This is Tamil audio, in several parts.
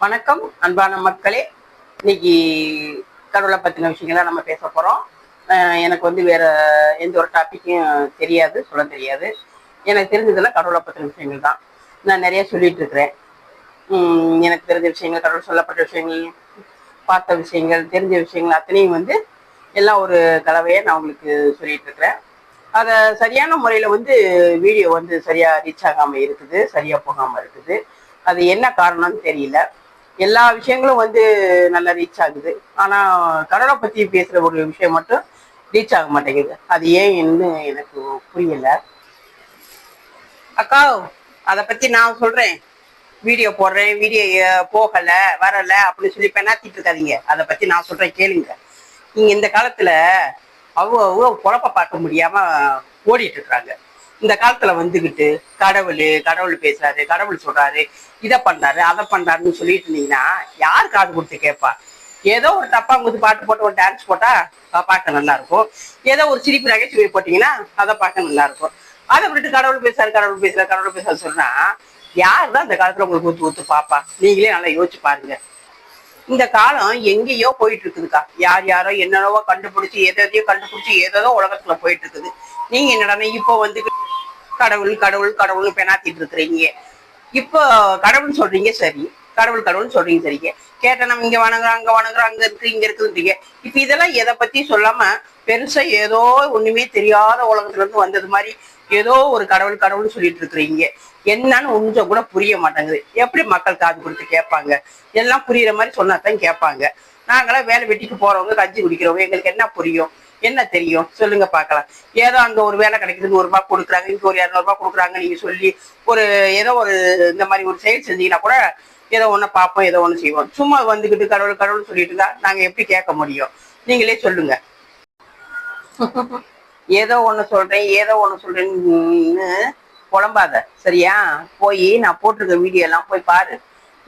வணக்கம் அன்பான மக்களே. இன்னைக்கு கடவுளை பற்றின விஷயங்களை நம்ம பேச போகிறோம் எனக்கு வந்து வேற எந்த ஒரு டாப்பிக்கும் தெரியாது சொல்ல தெரியாது. எனக்கு தெரிஞ்சதெல்லாம் கடவுளை பற்றின விஷயங்கள் தான். நான் நிறைய சொல்லிட்டு இருக்கிறேன். எனக்கு தெரிஞ்ச விஷயங்கள் கடவுள் சொல்லப்பட்ட விஷயங்கள் பார்த்த விஷயங்கள் தெரிஞ்ச விஷயங்கள் அத்தனையும் வந்து எல்லாம் ஒரு கலவையை நான் உங்களுக்கு சொல்லிட்டு இருக்கிறேன். அதை சரியான முறையில் வந்து வீடியோ வந்து சரியாக ரீச் ஆகாமல் இருக்குது சரியாக போகாமல் இருக்குது. அது என்ன காரணம்னு தெரியல. எல்லா விஷயங்களும் வந்து நல்லா ரீச் ஆகுது. ஆனால் கடனை பற்றி பேசுகிற ஒரு விஷயம் மட்டும் ரீச் ஆக மாட்டேங்குது. அது ஏன்னு எனக்கு புரியல. அக்கா அதை பற்றி நான் சொல்கிறேன் வீடியோ போடுறேன். வீடியோ போகல வரல அப்படின்னு சொல்லி பெண்ணாத்திட்டு இருக்காதீங்க. அதை பற்றி நான் சொல்கிறேன் கேளுங்க. நீங்க இந்த காலத்துல அவங்க அவங்க பொழப்ப பார்க்க முடியாம ஓடிட்டு இருக்கிறாங்க இந்த காலத்துல வந்துகிட்டு கடவுள் கடவுள் பேசுறாரு கடவுள் சொல்றாரு இதை பண்றாரு அதை பண்றாருன்னு சொல்லிட்டு இருந்தீங்கன்னா யார் காது கொடுத்து கேட்பா? ஏதோ ஒரு தப்பா உங்களுக்கு பாட்டு போட்டு ஒரு டான்ஸ் போட்டா பார்க்க நல்லா இருக்கும். ஏதோ ஒரு சிரிப்பு நகைச்சுவை போட்டீங்கன்னா அதை பார்க்க நல்லா இருக்கும். அதை விட்டுட்டு கடவுள் பேசுறாரு கடவுள் பேசுறாரு கடவுள் பேசுறாரு சொன்னா யார் தான் இந்த காலத்துல உங்களுக்கு ஊத்து ஊத்து பாப்பா? நீங்களே நல்லா யோசிச்சு பாருங்க. இந்த காலம் எங்கேயோ போயிட்டு இருக்குதுக்கா. யார் யாரோ என்னென்னவோ கண்டுபிடிச்சு எதையோ கண்டுபிடிச்சு ஏதோ உலகத்துல போயிட்டு இருக்குது. நீங்க என்னடா இப்போ வந்து கடவுள் கடவுள் கடவுள் பெணாத்திட்டு இருக்கிறீங்க. இப்போ கடவுள் சொல்றீங்க சரி. கடவுள் கடவுள் சொல்றீங்க சரிங்க. கேட்ட நம்ம இங்க வணங்குறோம் அங்க வணங்குறோம் அங்க இருக்கு இங்க இருக்குன்றீங்க. இப்ப இதெல்லாம் எதை பத்தி சொல்லாம பெருசா ஏதோ ஒண்ணுமே தெரியாத உலகத்துல இருந்து வந்தது மாதிரி ஏதோ ஒரு கடவுள் கடவுள்னு சொல்லிட்டு இருக்கிறீங்க. என்னன்னு கொஞ்சம் கூட புரிய மாட்டேங்குது. எப்படி மக்கள் காது கொடுத்து கேட்பாங்க? எல்லாம் புரியுற மாதிரி சொன்னாதான் கேட்பாங்க. நாங்களாம் வேலை வெட்டிக்கு போறவங்க கஞ்சி குடிக்கிறவங்க எங்களுக்கு என்ன புரியும்? என்ன தெரியும்? சொல்லுங்க பார்க்கலாம். ஏதோ அங்க ஒரு வேலை கிடைக்கிறது ஒரு ரூபாய் கொடுக்குறாங்க இங்க ஒரு இரநூறுபா கொடுக்குறாங்க நீங்க சொல்லி ஒரு ஏதோ ஒரு இந்த மாதிரி ஒரு செயல் செஞ்சீங்கன்னா கூட ஏதோ ஒண்ணு பார்ப்போம் ஏதோ ஒண்ணு செய்வோம். சும்மா வந்துகிட்டு கடவுள் கடவுள் சொல்லிட்டு இருந்தா நாங்க எப்படி கேட்க முடியும்? நீங்களே சொல்லுங்க. ஏதோ ஒண்ணு சொல்றேன் ஏதோ ஒண்ணு சொல்றேன்னு புலம்பாத சரியா? போய் நான் போட்டிருக்க வீடியோ எல்லாம் போய் பாரு.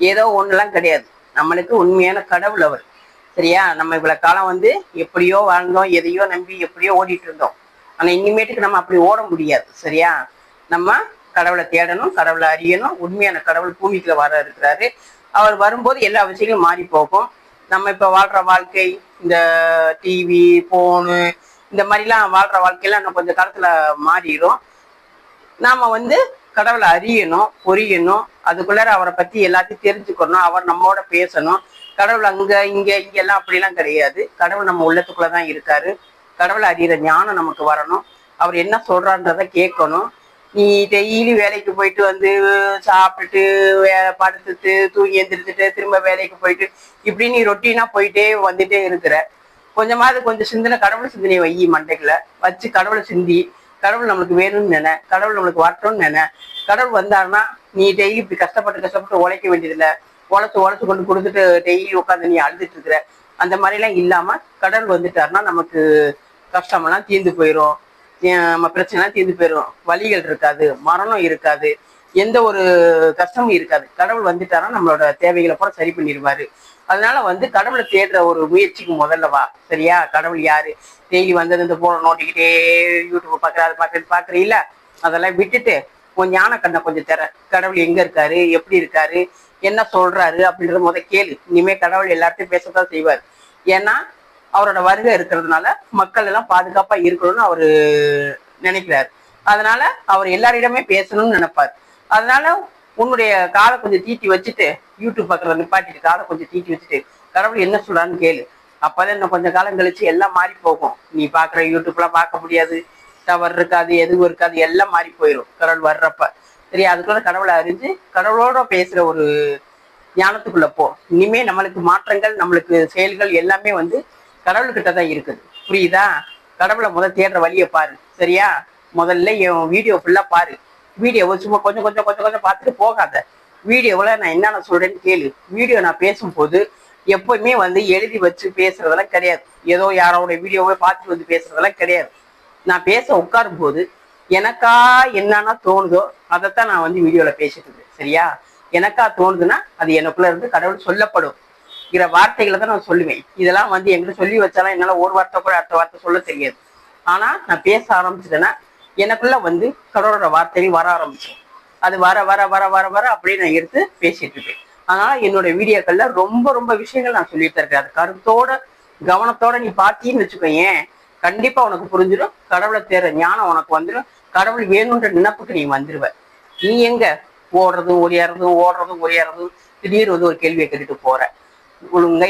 ஏதோ ஒன்றுலாம் கிடையாது. நம்மளுக்கு உண்மையான கடவுள் அவர். சரியா? நம்ம இவ்வளவு காலம் வந்து எப்படியோ வாழ்ந்தோம் எதையோ நம்பி எப்படியோ ஓடிட்டு இருந்தோம். ஆனா இனிமேட்டுக்கு நம்ம அப்படி ஓட முடியாது சரியா? நம்ம கடவுளை தேடணும் கடவுளை அறியணும் உண்மையான கடவுள் பூமிக்குள்ள வர இருக்கிறாரு. அவர் வரும்போது எல்லா விஷயங்களும் மாறி போகும். நம்ம இப்ப வாழ்ற வாழ்க்கை இந்த டிவி போனு இந்த மாதிரிலாம் வாழ்ற வாழ்க்கையெல்லாம் இன்னும் கொஞ்சம் காலத்துல மாறிடும் நாம வந்து கடவுளை அறியணும் புரியணும். அதுக்குள்ளார அவரை பத்தி எல்லாத்தையும் தெரிஞ்சுக்கணும். அவர் நம்மோட பேசணும். கடவுள் அங்க இங்க இங்க எல்லாம் அப்படிலாம் கிடையாது. கடவுள் நம்ம உள்ளத்துக்குள்ளதான் இருக்காரு. கடவுளை அறிகிற ஞானம் நமக்கு வரணும். அவர் என்ன சொல்றான்றத கேட்கணும். நீ டெய்லி வேலைக்கு போயிட்டு வந்து சாப்பிட்டுட்டு படுத்துட்டு தூங்கி எந்திரிச்சிட்டு திரும்ப வேலைக்கு போயிட்டு இப்படி நீ ரொட்டீனா போயிட்டே வந்துட்டே இருக்கிற. கொஞ்சமாவது கொஞ்சம் சிந்தனை கடவுள் சிந்தனை வை மண்டைக்குள்ள. வச்சு கடவுளை சிந்தி கடவுள் நம்மளுக்கு வேணும்னு நினை கடவுள் நம்மளுக்கு வரட்டும்னு நினை. கடவுள் வந்தாருன்னா நீ டெய்லி இப்படி கஷ்டப்பட்டு கஷ்டப்பட்டு உழைக்க வேண்டியதில்லை. உழைச்சு உழைச்சு கொண்டு கொடுத்துட்டு டெய்லி உட்காந்து நீ அழுதுட்டு இருக்கிற அந்த மாதிரிலாம் இல்லாம கடவுள் வந்துட்டாருன்னா நமக்கு கஷ்டமெல்லாம் தீர்ந்து போயிடும் நம்ம பிரச்சனைலாம் தீர்ந்து போயிடும் வலிகள் இருக்காது மரணம் இருக்காது எந்த ஒரு கஷ்டமும் இருக்காது. கடவுள் வந்துட்டாரா நம்மளோட தேவைகளை கூட சரி பண்ணிடுவாரு அதனால வந்து கடவுளை தேடுற ஒரு முயற்சிக்கு முதல்ல வா. சரியா? கடவுள் யாரு? டெய்லி வந்தது இந்த போன நோட்டிக்கிட்டே யூடியூப் பார்க்குற அதை பார்க்குறது பார்க்குறீல்ல அதெல்லாம் விட்டுட்டு உன் ஞான கண்ணை கொஞ்சம் தர கடவுள் எங்க இருக்காரு? எப்படி இருக்காரு? என்ன சொல்றாரு அப்படின்றது முத கேளு. இனிமே கடவுள் எல்லார்ட்டையும் பேசத்தான் செய்வார். ஏன்னா அவரோட வருகை இருக்கிறதுனால மக்கள் எல்லாம் பாதுகாப்பா இருக்கணும்னு அவரு நினைக்கிறாரு. அதனால அவர் எல்லாரிடமே பேசணும்னு நினைப்பார். அதனால உன்னுடைய காலை கொஞ்சம் தீட்டி வச்சுட்டு யூடியூப் பக்கத்துல நிப்பாட்டிட்டு காலை கொஞ்சம் தீட்டி வச்சுட்டு கடவுள் என்ன சொல்றான்னு கேளு. அப்பதான் இன்னும் கொஞ்சம் காலம் கழிச்சு எல்லாம் மாறி போகும். நீ பாக்குற யூடியூப்லாம் பார்க்க முடியாது. டவர் இருக்காது எதுவும் இருக்காது எல்லாம் மாறி போயிடும் கடவுள் வர்றப்ப. சரியா அதுக்குள்ள கடவுளை அறிஞ்சு கடவுளோட பேசுற ஒரு ஞானத்துக்குள்ள போ. இனிமே நம்மளுக்கு மாற்றங்கள் நம்மளுக்கு செயல்கள் எல்லாமே வந்து கடவுள்கிட்ட தான் இருக்குது. புரியுதா? கடவுளை முதல் தேடுற வழியை பாரு. சரியா? முதல்ல என் வீடியோ ஃபுல்லா பாரு. வீடியோவை சும்மா கொஞ்சம் கொஞ்சம் கொஞ்சம் கொஞ்சம் பார்த்துட்டு போகாத. வீடியோவில் நான் என்னென்ன சொல்றேன்னு கேளு. வீடியோ நான் பேசும்போது எப்பவுமே வந்து எழுதி வச்சு பேசுறதெல்லாம் கிடையாது. ஏதோ யாரோட வீடியோவை பார்த்துட்டு வந்து பேசுறதெல்லாம் கிடையாது. நான் பேச உட்காரும் போது எனக்கா என்னன்னா தோணுதோ அதைத்தான் நான் வந்து வீடியோல பேசிட்டு இருக்கேன் சரியா? எனக்கா தோணுதுன்னா அது எனக்குள்ள இருந்து கடவுள் சொல்லப்படும் இங்கிற வார்த்தைகளை தான் நான் சொல்லுவேன். இதெல்லாம் வந்து எங்கிட்ட சொல்லி வச்சாலும் என்னால ஒரு வார்த்தை கூட அடுத்த வார்த்தை சொல்ல தெரியாது. ஆனா நான் பேச ஆரம்பிச்சிட்டேன்னா எனக்குள்ள வந்து கடவுளோட வார்த்தைகள் வர ஆரம்பிச்சிடும். அது வர வர வர வர வர அப்படியே நான் எடுத்து பேசிட்டு இருப்பேன். அதனால என்னோட வீடியோக்கள்ல ரொம்ப ரொம்ப விஷயங்கள் நான் சொல்லிட்டு இருக்கேன். அது கருத்தோட கவனத்தோட நீ பார்த்தீன்னு வச்சுக்கோயேன் கண்டிப்பா உனக்கு புரிஞ்சிடும். கடவுளை தேர ஞானம் உனக்கு வந்துடும். கடவுள் வேணுன்ற நினப்புக்கு நீ வந்துருவ. நீ எங்க? ஓடுறதும் ஒடியாடுறதும் ஓடுறதும் ஒடியாடுறதும் திடீர்னு வந்து ஒரு கேள்வியை கேட்டுட்டு போற. ஒழுங்கா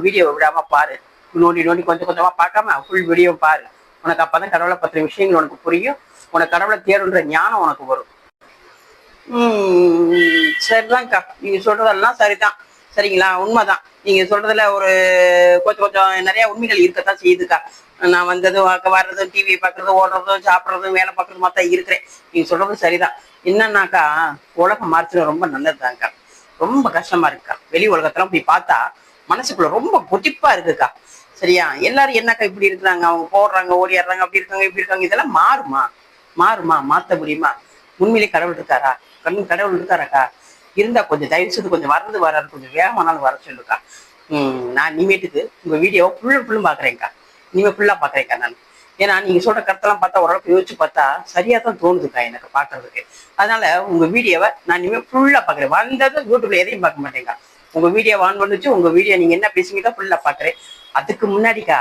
வீடியோ விடாம பாரு. நோண்டி நோண்டி கொஞ்சம் கொஞ்சமா பார்க்காம ஃபுல் வீடியோ பாரு. உனக்கு அப்பதான் கடவுளை பத்திர விஷயங்கள் உனக்கு புரியும். உனக்கு கடவுளை தேடுன்ற ஞானம் உனக்கு வரும். உம் சரிதான்க்கா. நீங்க சொல்றதெல்லாம் சரிதான். சரிங்களா? உண்மைதான். நீங்க சொல்றதுல ஒரு கொஞ்சம் கொஞ்சம் நிறைய உண்மைகள் இருக்கத்தான் செய்யுதுக்கா. நான் வந்ததும் வர்றதும் டிவி பார்க்கறதும் ஓடுறதும் சாப்பிட்றதும் வேலை பார்க்கறது மொத்தம் இருக்கிறேன். நீங்க சொல்றது சரிதான். என்னன்னாக்கா உலகம் மாறுச்சுல ரொம்ப நல்லதுதான்க்கா ரொம்ப கஷ்டமா இருக்குக்கா. வெளி உலகத்தெல்லாம் போய் பார்த்தா மனசுக்குள்ள ரொம்ப கொதிப்பா இருக்குக்கா. சரியா? எல்லாரும் என்னக்கா இப்படி இருக்கிறாங்க? அவங்க போடுறாங்க ஓடிடுறாங்க அப்படி இருக்காங்க இப்படி இருக்காங்க. இதெல்லாம் மாறுமா? மாறுமா? மாத்த முடியுமா? உண்மையிலே கடவுள் இருக்காரா? கண்ணு கடவுள் இருக்காராக்கா? இருந்தா கொஞ்சம் தயவு செய்து கொஞ்சம் வர்றது வராது. கொஞ்சம் வேகமானாலும் வர சொல்லுக்கா. ம் நான் இனிமேட்டுக்கு உங்க வீடியோவை ஃபுல்லும் ஃபுல்லும் பாக்குறேன்க்கா இனிமே ஃபுல்லா பார்க்குறேக்கா நான் ஏன்னா நீங்க சொல்ற கருத்தெல்லாம் பார்த்தா ஓரளவுக்கு யோசிச்சு பார்த்தா சரியா தான் தோணுதுக்கா எனக்கு பாக்குறதுக்கு. அதனால உங்க வீடியோவை நான் இனிமே ஃபுல்லா பாக்குறேன். வந்தது யூடியூப்ல எதையும் பார்க்க மாட்டேங்க உங்க வீடியோ ஆன் பண்ணிச்சு உங்க வீடியோ நீங்க என்ன பேசுவீங்க ஃபுல்லா பாக்குறேன். அதுக்கு முன்னாடிக்கா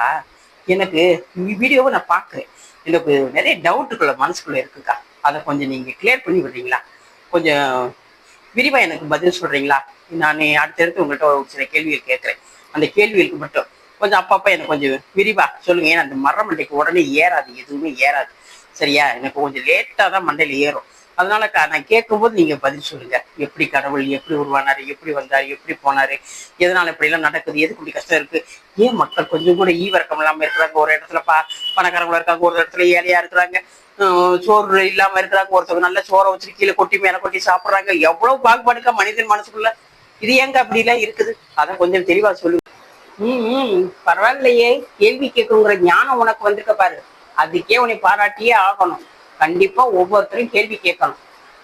எனக்கு வீடியோவை நான் பாக்குறேன். எனக்கு நிறைய டவுட்டுக்குள்ள மனசுக்குள்ள இருக்குக்கா. அதை கொஞ்சம் நீங்க கிளியர் பண்ணி விடுறீங்களா? கொஞ்சம் விரிவா எனக்கு பதில் சொல்றீங்களா? நான் அடுத்தடுத்து உங்கள்கிட்ட ஒரு சில கேள்விகள் கேட்குறேன். அந்த கேள்விகளுக்கு மட்டும் கொஞ்சம் அப்பப்போ எனக்கு கொஞ்சம் விரிவா சொல்லுங்க. ஏன்னா அந்த மர மண்டைக்கு உடனே ஏறாது எதுவுமே ஏறாது. சரியா? எனக்கு கொஞ்சம் லேட்டாக தான் மண்டையில் ஏறும். அதனால நான் கேட்கும்போது நீங்க பதில் சொல்லுங்க. எப்படி கடவுள் எப்படி உருவானாரு எப்படி வந்தாரு எப்படி போனாரு எதனால இப்படி எல்லாம் நடக்குது எதுக்கு இப்படி கஷ்டம் இருக்கு? ஏன் மக்கள் கொஞ்சம் கூட ஈவரக்கம் இல்லாம இருக்கிறாங்க? ஒரு இடத்துல பா பணக்காரங்களா இருக்காங்க ஒரு இடத்துல ஏழையா இருக்கிறாங்க. சோறு இல்லாம இருக்கிறாங்க. ஒருத்தவங்க நல்ல சோறை வச்சு கீழே கொட்டி மேல கொட்டி சாப்பிடுறாங்க. எவ்வளவு பாகுபாடுக்கா மனிதன் மனசுக்குள்ள? இது ஏங்க அப்படி எல்லாம் இருக்குது? அதை கொஞ்சம் தெளிவா சொல்லுங்க. ம் பரவாயில்லையே. கேள்வி கேட்கணுங்கிற ஞானம் உனக்கு வந்திருக்க பாரு. அதுக்கே உன்னை பாராட்டியே ஆகணும். கண்டிப்பா ஒவ்வொருத்தரும் கேள்வி கேட்கணும்.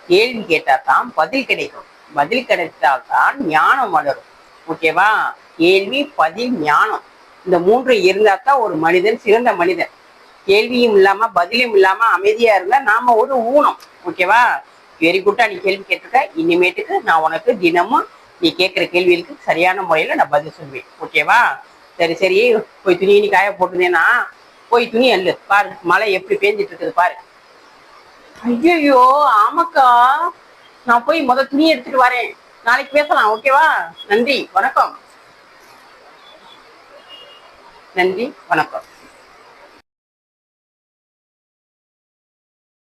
கேள்வி கேட்டா தான் பதில் கிடைக்கும். பதில் கிடைத்தால் தான் ஞானம் வளரும். ஓகேவா கேள்வி பதில் ஞானம். இந்த மூன்று இருந்தா தான் ஒரு மனிதன் சிறந்த மனிதன். கேள்வியும் இல்லாம பதிலும் இல்லாம அமைதியா இருந்தா நாம ஒரு ஊனம். ஓகேவா வெரி குட்டா நீ கேள்வி கேட்டிருக்க. இனிமேட்டுக்கு நான் உனக்கு தினமும் நீ கேட்குற கேள்விகளுக்கு சரியான முறையில நான் பதில் சொல்வேன். ஓகேவா? சரி சரி. போய் துணி நீ காய போட்டுருந்தேன்னா போய் துணி அல்லு பாரு மழை எப்படி பேஞ்சிட்டு இருக்குது பாரு. ஐயோ ஆமாக்கா. நான் போய் முத துணி எடுத்துட்டு வரேன். நாளைக்கு பேசலாம் ஓகேவா? நன்றி வணக்கம். நன்றி வணக்கம்.